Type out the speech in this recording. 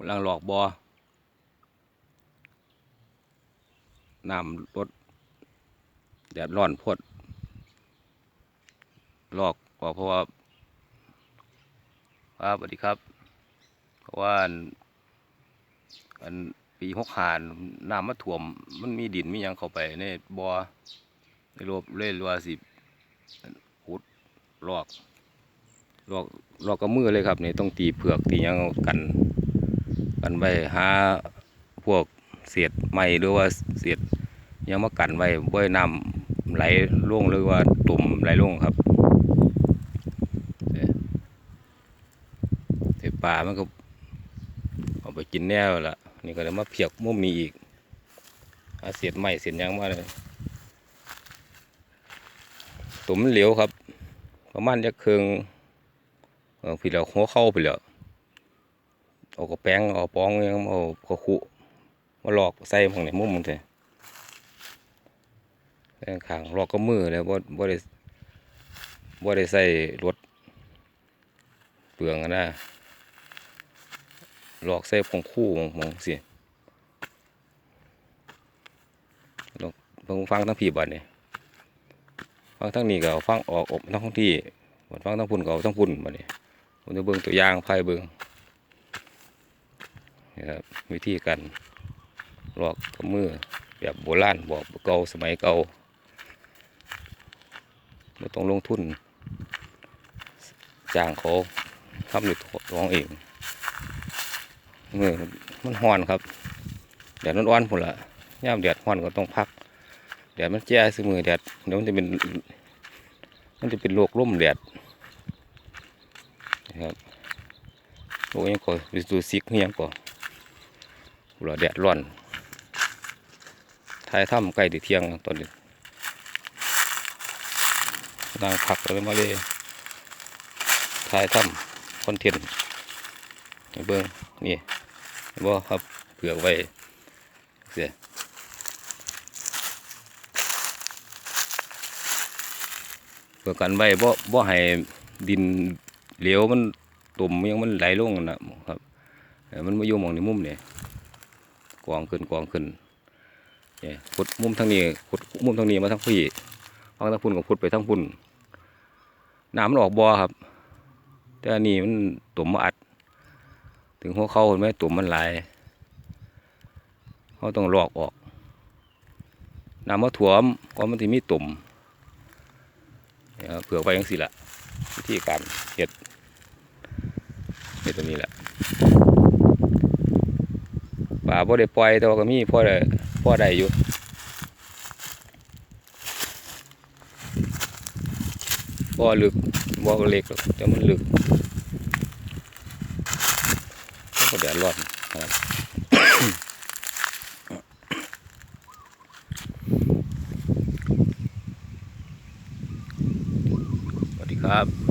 กำลังหลอกบอน้ำรถแดดร้อนพดลอกออเพราะว่าครับสวัสดีครับ เพราะว่าอันปีหกหานน้ำมาถ่วม มันมีดินมียังเข้าไปในบอ่อในรวบเล่นรัวสิขุดลอกลอกลอกกับมือเลยครับนี่ต้องตีเผือกตียังกัน กันไว้หาพวกเศษไม้หรือว่าเศษยังมากันไว้บ่ให้น้ำไหลล่วงหรือว่าตุ่มไหลล่วงครับเอ้ยเศษปลามันก็เอาไปกินแน่ละนี่ก็เลยมาเพียกมุมนี้อีกหาเศษไม้เศษยังมาเลยตุ่มเหลวครับ ประมาณจะเคืองเออพี่เราหัวเข้าไปแล้ว เอากระแป้งเอาปองเอากระคุมาหลอกใส่ของในมุมมันเถอะแป้งขางหลอกก็มือเลยบ่บ่ได้บ่ได้ใส่รถเปลืองนะหลอกใส่ของคู่มองมองสิลองเพิ่งฟังทั้งพี่บัดนี่ยฟังทั้งนี้ก็ฟังออกออกทั้งที่บัดฟังทั้งพุ่นก็เอาทั้งพุ่นบัดนี้ผมจะเบิ่งตัวอย่างไพ่เบิ่ง ครับวิธีการลอกกับมือแบบโบราณบอกเก่าสมัยเก่าไม่ต้องลงทุนจ้างเขาทำหรือร้องเองมือมันห้อนครับแดดร้อนๆพุ่นละย่ามแดดห้อนก็ต้องพักแดดมันแจ้ซื้อมือแดดเดี๋ยวมันจะเป็นมันจะเป็นโรคร่มแดดนะครับโรคยังก่อดูซิกนี่ยังก่อ หัวแดดร้อนทายถ้ำใกล้ถึเที่ยงตอนนี้นั่งพักเลยมาเลยทายถ้ำคอนเทนต์เบิ้งนี่บ่ครับเผือกไว้เสียเพื่อกันไว้บ่บ่ให้ดินเหลวมันตุ่มยังมันไหลลงนั่นะครับมันมาอยู่มองในมุมนี่ กองขึ้นกองขึ้นเนี่ยขุดมุมทางนี้ขุดมุมทางนี้มาทางพี่ฟังทางพุ่นกับขุดไปทางพุ่นน้ำมันออกบ่อครับ แต่อันนี้มันตุ่มมาอัด ถึงหัวเข้าเห็นไหมตุ่มมันไหลเขาต้องลอกออกน้ำมาถ่วมก็มันที่มีตุ่มเผื่อไว้ยังสิละวิธีการเห็ดเห็ดตัวนี้แหละ ป่าพ่ได้ปล่อยแต่ว่าก็มีพ่อได้พ่อได้อยู่บ่ลึกบ่เล็กหรอกแต่มันลึกก็แดดร้อนครับสวัสดีครับ